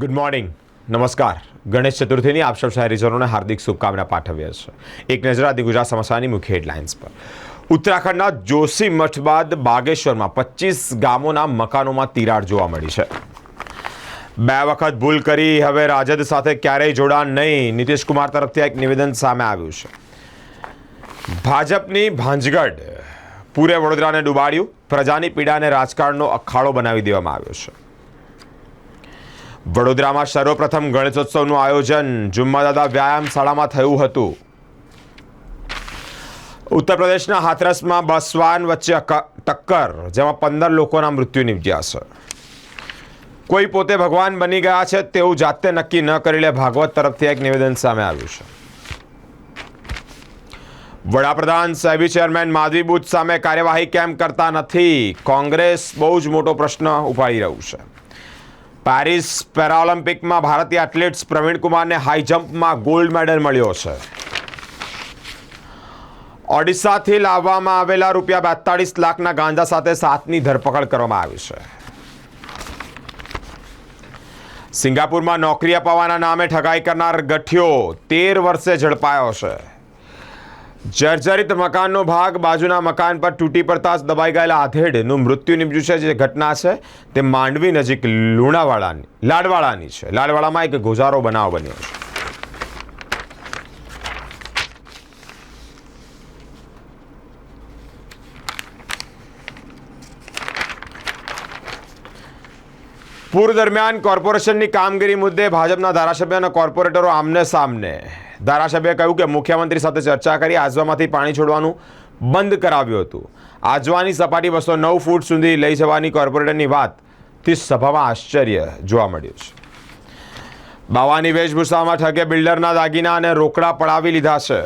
Good morning નમસ્કાર. ગણેશ ચતુર્થીની આપ સૌ શહેરીજનોને હાર્દિક શુભકામના પાઠવીએ છે. એક નજર આદિ ગુજરાત સમાચારની મુખ્ય હેડલાઇન્સ પર. ઉત્તરાખંડના જોશી મઠ બાદ બાગેશ્વરમાં પચીસ ગામોના મકાનોમાં તિરાડ જોવા મળી છે. બે વખત ભૂલ કરી, હવે રાજદ સાથે ક્યારેય જોડાણ નહીં. નીતિશકુમાર તરફથી એક નિવેદન સામે આવ્યું છે. ભાજપની ભાંજગઢ, પૂરે વડોદરાને ડૂબાડ્યું. પ્રજાની પીડાને રાજકારણનો અખાડો બનાવી દેવામાં આવ્યો છે. વડોદરામાં સર્વપ્રથમ ગણેશોત્સવનું આયોજન જુમ્માદાદા વ્યાયામ શાળામાં થયું હતું. ઉત્તર પ્રદેશના હાથરસમાં બસવાન વચ્ચે ટક્કર, જેમાં પંદર લોકોના મૃત્યુ નિપજ્યા છે. કોઈ પોતે ભગવાન બની ગયા છે તેવું જાતે નક્કી ન કરી લે ભાગવત તરફથી એક નિવેદન સામે આવ્યું છે. વડાપ્રધાન સેબી ચેરમેન માધવી બુચ સામે કાર્યવાહી કેમ કરતા નથી? કોંગ્રેસ બહુ જ મોટો પ્રશ્ન ઉપાડી રહ્યું છે. પેરિસ પેરાઓલિમ્પિકમાં ભારતીય એથ્લેટ્સ પ્રવીણ કુમારને હાઈ જમ્પમાં ગોલ્ડ મેડલ મળ્યો છે. ઓડિશાથી લાવવામાં આવેલા રૂપિયા બેતાળીસ લાખના ગાંજા સાથે સાતની ધરપકડ કરવામાં આવી છે. સિંગાપુરમાં નોકરી અપાવવાના નામે ઠગાઈ કરનાર ગઠિયો તેર વર્ષે ઝડપાયો છે. જર્જરિત મકાનનો ભાગ બાજુના મકાન પર તૂટી પડતા દબાઈ ગયેલા આધેડનું મૃત્યુ નિપજ્યું છે. જે ઘટના છે તે માંડવી નજીક લુણાવાડાની, લાડવાડાની છે. લાડવાડામાં એક ગોઝારો બનાવ બન્યો છે. પૂર દરમિયાન કોર્પોરેશનની કામગીરી મુદ્દે ભાજપના ધારાસભ્ય અને કોર્પોરેટરો આમને સામને. ધારાસભ્યએ કહ્યું કે મુખ્યમંત્રી સાથે ચર્ચા કરી આજવામાંથી પાણી છોડવાનું બંધ કરાવ્યું હતું. આજવાની સપાટી બસો નવ ફૂટ સુધી લઈ જવાની કોર્પોરેટરની વાતથી સભામાં આશ્ચર્ય જોવા મળ્યું છે. બાવાની વેશભૂષામાં ઠગે બિલ્ડરના દાગીના અને રોકડા પડાવી લીધા છે.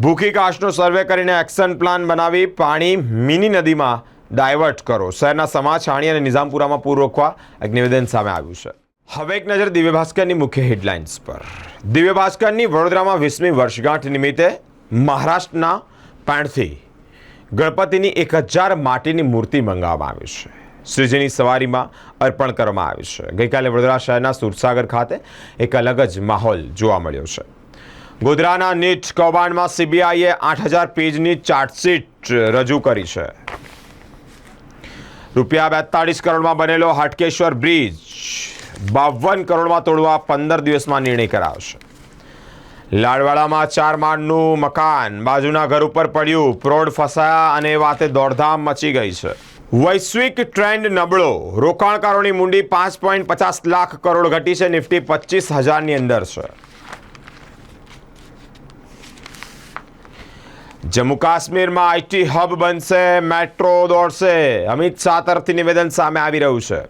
ભૂખી કાશનો સર્વે કરીને એક્શન પ્લાન બનાવી પાણી મિની નદીમાં ડાયવર્ટ કરો. શહેરના સમાજ, છાણી અને નિઝામપુરામાં પૂર રોકવા એક નિવેદન સામે આવ્યું છે. હવે એક નજર દિવ્ય ભાસ્કરની મુખ્ય હેડલાઇન્સ પર. દિવ્ય ભાસ્કરની વડોદરામાં વીસમી વર્ષગાંઠ નિમિત્તે મહારાષ્ટ્રના પાણથી ગણપતિની એક હજાર માટીની મૂર્તિ મંગાવવામાં આવી છે. શ્રીજીની સવારીમાં અર્પણ કરવામાં આવી છે. ગઈકાલે વડોદરા શહેરના સુરસાગર ખાતે એક અલગ જ માહોલ જોવા મળ્યો છે. ગોધરાના નીટ કૌભાંડમાં સીબીઆઈએ આઠ હજાર પેજની ચાર્જશીટ રજૂ કરી છે. રૂપિયા બેતાળીસ કરોડમાં બનેલો હાટકેશ્વર બ્રિજ બાવન કરોડમાં તોડવા પંદર દિવસમાં નિર્ણય કરાવશે. લાડવાડામાં ચાર માળનું મકાન બાજુના ઘર ઉપર પડ્યું પ્રોડ ફસાયા અને વાતે દોડધામ મચી ગઈ છે. વૈશ્વિક ટ્રેન્ડ નબળો, રોકાણકારોની મૂડી પાંચ પોઈન્ટ પચાસ લાખ કરોડ ઘટી છે, નિફ્ટી પચીસ હજારની અંદર છે. જમ્મુ કાશ્મીરમાં આઈટી હબ બનશે, મેટ્રો દોડશે. અમિત શાહ તરફથી નિવેદન સામે આવી રહ્યું છે.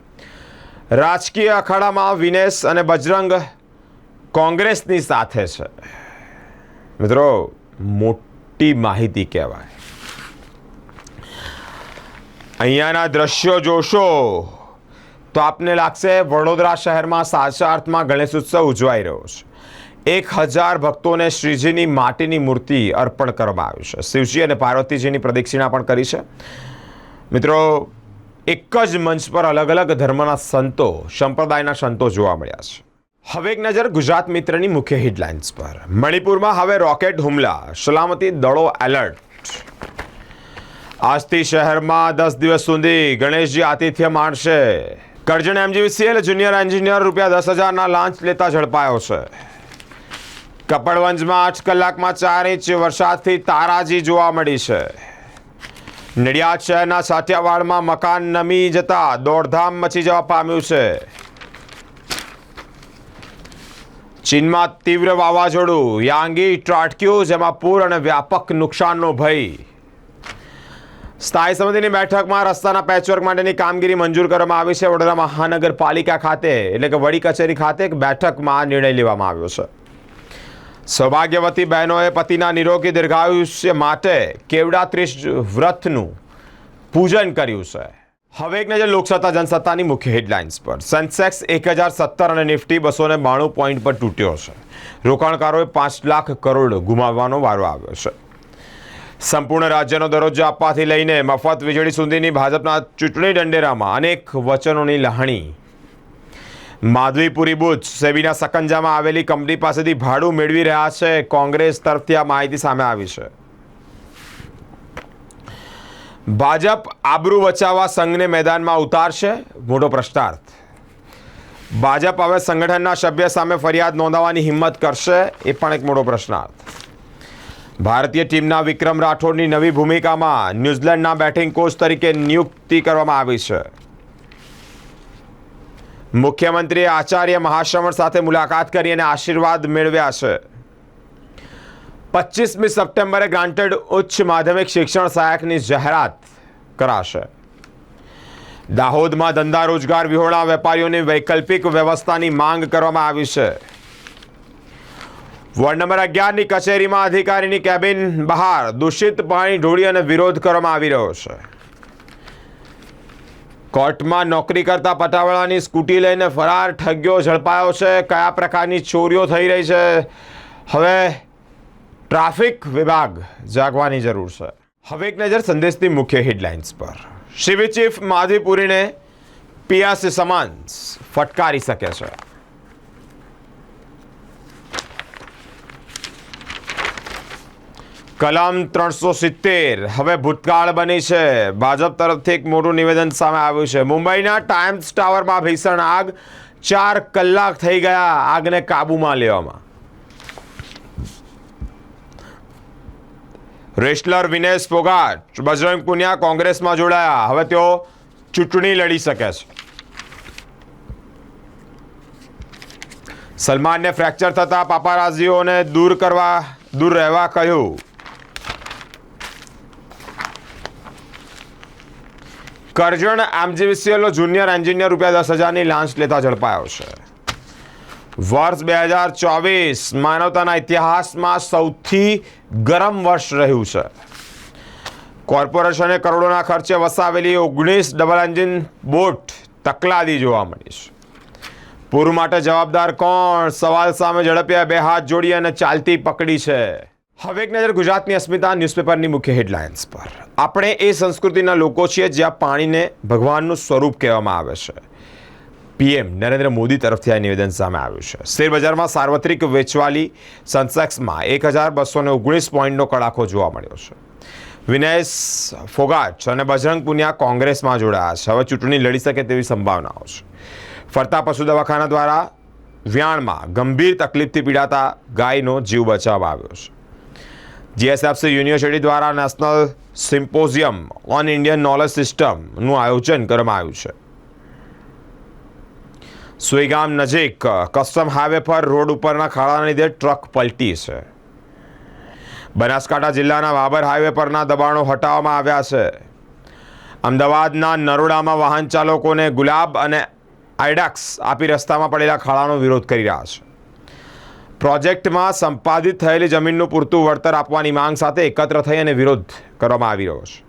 રાજકીય અખાડામાં વિનેશ અને બજરંગ કોંગ્રેસની સાથે છે. મિત્રો, મોટી માહિતી કહેવાય. અહીંયાના દ્રશ્યો જોશો તો આપને લાગશે વડોદરા શહેરમાં સાચા અર્થમાં ગણેશ ઉત્સવ ઉજવાઈ રહ્યો છે. એક હજાર ભક્તોને શ્રીજીની માટીની મૂર્તિ અર્પણ કરવામાં આવી છે. શિવજી અને પાર્વતીજીની પ્રદક્ષિણા પણ કરી છે. મિત્રો, એક જ મંચ પર અલગ અલગ ધર્મના સંતો, સંપ્રદાયના સંતો જોવા મળ્યા છે. હવે એક નજર ગુજરાત મિત્રની મુખ્ય હેડલાઇન્સ પર. મણિપુરમાં હવે રોકેટ હુમલા, સલામતી દળો એલર્ટ. આજથી શહેરમાં દસ દિવસ સુધી ગણેશજી આતિથ્ય માણશે. કરજણ એમજીવીસીએલ જુનિયર એન્જિનિયર રૂપિયા દસ હજારના લાંચ લેતા ઝડપાયો છે. કપડવંજમાં આઠ કલાકમાં ચાર ઇંચ વરસાદથી તારાજી જોવા મળી છે. નડિયાદ શહેરના સાટિયાવાડમાં મકાન નમી જતા દોડધામ મચી જવા પામ્યું છે. ચીનમાં તીવ્ર વાવાઝોડું, યાંગી ત્રાટક્યું જેમાં પૂર અને વ્યાપક નુકસાનનો ભય. સ્થાયી સમિતિની બેઠકમાં રસ્તાના પેચવર્ક માટેની કામગીરી મંજૂર કરવામાં આવી છે. વડોદરા મહાનગરપાલિકા ખાતે, એટલે કે વડી કચેરી ખાતે એક બેઠકમાં નિર્ણય લેવામાં આવ્યો છે. સૌભાગ્યવતી બહેનોએ પતિના નિરોગી દીર્ઘાયુષ્ય માટે કેવડા ત્રીસ વ્રતનું પૂજન કર્યું છે. હવે એક નજર લોકસત્તા જનસત્તાની મુખ્ય હેડલાઇન્સ પર. સેન્સેક્સ એક હજાર સત્તર અને નિફ્ટી બસો ને બાણું પોઈન્ટ પર તૂટ્યો છે. રોકાણકારોએ પાંચ લાખ કરોડ ગુમાવવાનો વારો આવ્યો છે. સંપૂર્ણ રાજ્યનો દરજ્જો આપવાથી લઈને મફત વીજળી સુધીની ભાજપના ચૂંટણી દંડેરામાં અનેક વચનોની લહાણી માધવીપુરી બુથ સેબીના સકંજામાં આવેલી કંપની પાસેથી ભાડું મેળવી રહ્યા છે. કોંગ્રેસ તરફથી આ માહિતી સામે આવી છે. ભાજપ આબરૂ બચાવવા સંઘને મેદાનમાં ઉતારશે? મોટો પ્રશ્નાર્થ. ભાજપ હવે સંગઠનના સભ્ય સામે ફરિયાદ નોંધાવવાની હિંમત કરશે? એ પણ એક મોટો પ્રશ્નાર્થ. ભારતીય ટીમના વિક્રમ રાઠોડની નવી ભૂમિકામાં ન્યૂઝીલેન્ડના બેટિંગ કોચ તરીકે નિયુક્તિ કરવામાં આવી છે. મુખ્યમંત્રીએ આચાર્ય મહાશ્રવણ સાથે મુલાકાત કરી અને આશીર્વાદ મેળવ્યા છે. પચીસમી સપ્ટેમ્બરે ગ્રાન્ટેડ ઉચ્ચ માધ્યમિક શિક્ષણ સહાયકની જાહેરાત કરાશે. દાહોદમાં ધંધા રોજગાર વિહોણા વેપારીઓની વૈકલ્પિક વ્યવસ્થાની માંગ કરવામાં આવી છે. વોર્ડ નંબર અગિયારની કચેરીમાં અધિકારીની કેબિન બહાર, દૂષિત પાણી, ઢોળી અને વિરોધ કરવામાં આવી રહ્યો છે. કોર્ટમાં નોકરી કરતા પટાવાળાની સ્કૂટી લઈને ફરાર ઠગ્યો, ઝડપાયો છે. કયા પ્રકારની ચોરીઓ થઈ રહી છે? હવે ટ્રાફિક વિભાગ જાગવાની જરૂર છે. હવે એક નજર સંદેશની મુખ્ય હેડલાઇન્સ પર. સિવિલ ચીફ માધીપુરીને પીઆસી સમાન ફટકારી શકે છે. કલમ ત્રણસો સિત્તેર. હવે ભૂતકાળ બની છે. ભાજપ તરફથી એક મોટું નિવેદન સામે આવ્યું છે. મુંબઈના ટાઈમ્સ ટાવરમાં ભીષણ આગ. ચાર કલાક થઈ ગયા આગને કાબૂમાં લેવામાં. રેસલર વિનેશ ફોગાટ, બજરંગ પુનિયા કોંગ્રેસમાં જોડાયા. હવે તેઓ ચૂંટણી લડી શકે છે. સલમાનને ફ્રેક્ચર થતા પાપારાઝીઓને દૂર કરવા, દૂર રહેવા કહ્યું. કરજણ આમજીવીસીએલનો જુનિયર એન્જિનિયર રૂપિયા દસ હજારની લાંચ લેતા ઝડપાયો છે. વર્ષ બે હજાર ચોવીસ માનવતાના ઇતિહાસમાં સૌથી ગરમ વર્ષ રહ્યું છે. કોર્પોરેશને કરોડોના ખર્ચે વસાવેલી ઓગણીસ ડબલ એન્જિન બોટ તકલાદી જોવા મળી છે. પૂર માટે જવાબદાર કોણ? સવાલ સામે ઝડપ્યા બે હાથ જોડી અને ચાલતી પકડી છે. હવે એક નજર ગુજરાતની અસ્મિતા ન્યૂઝપેપરની મુખ્ય હેડલાઇન્સ પર. આપણે એ સંસ્કૃતિના લોકો છીએ જ્યાં પાણીને ભગવાનનું સ્વરૂપ કહેવામાં આવે છે. પીએમ નરેન્દ્ર મોદી તરફથી આ નિવેદન સામે આવ્યું છે. શેરબજારમાં સાર્વત્રિક વેચવાલી સેન્સેક્સમાં એક હજાર બસો ઓગણીસ પોઈન્ટનો કડાકો જોવા મળ્યો છે. વિનેશ ફોગાટ અને બજરંગ પુનિયા કોંગ્રેસમાં જોડાયા છે. હવે ચૂંટણી લડી શકે તેવી સંભાવનાઓ છે. ફરતા પશુ દવાખાના દ્વારા વ્યાણમાં ગંભીર તકલીફથી પીડાતા ગાયનો જીવ બચાવવામાં આવ્યો છે. જીએસએફસી યુનિવર્સિટી દ્વારા national symposium on Indian knowledge સિસ્ટમનું આયોજન કરવામાં આવ્યું છે. સુઈગામ નજીક કસ્ટમ હાઈવે પર રોડ ઉપરના ખાડાના લીધે ટ્રક પલટી છે. બનાસકાંઠા જિલ્લાના વાબર હાઈવે પરના દબાણો હટાવવામાં આવ્યા છે. અમદાવાદના નરોડામાં વાહન ચાલકોને ગુલાબ અને આઈડાક્સ આપી રસ્તામાં પડેલા ખાડાનો વિરોધ કરી રહ્યા છે. પ્રોજેક્ટમાં સંપાદિત થયેલી જમીનનું પૂરતું વળતર આપવાની માંગ સાથે એકત્ર થઈ અને વિરોધ કરવામાં આવી રહ્યો છે.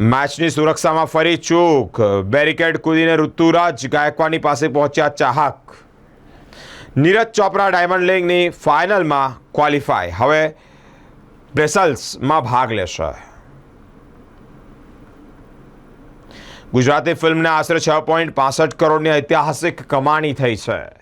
મેચની સુરક્ષામાં ફરી ચૂક. બેરિકેડ કૂદીને ઋતુરાજ ગાયકવાડની પાસે પહોંચ્યા ચાહક. નીરજ ચોપરા ડાયમંડ લીગની ફાઇનલમાં ક્વોલિફાય. હવે બ્રેસલ્સમાં ભાગ લેશે. ગુજરાતી ફિલ્મને આશરે છ પોઈન્ટ પાસઠ કરોડની ઐતિહાસિક કમાણી થઈ છે.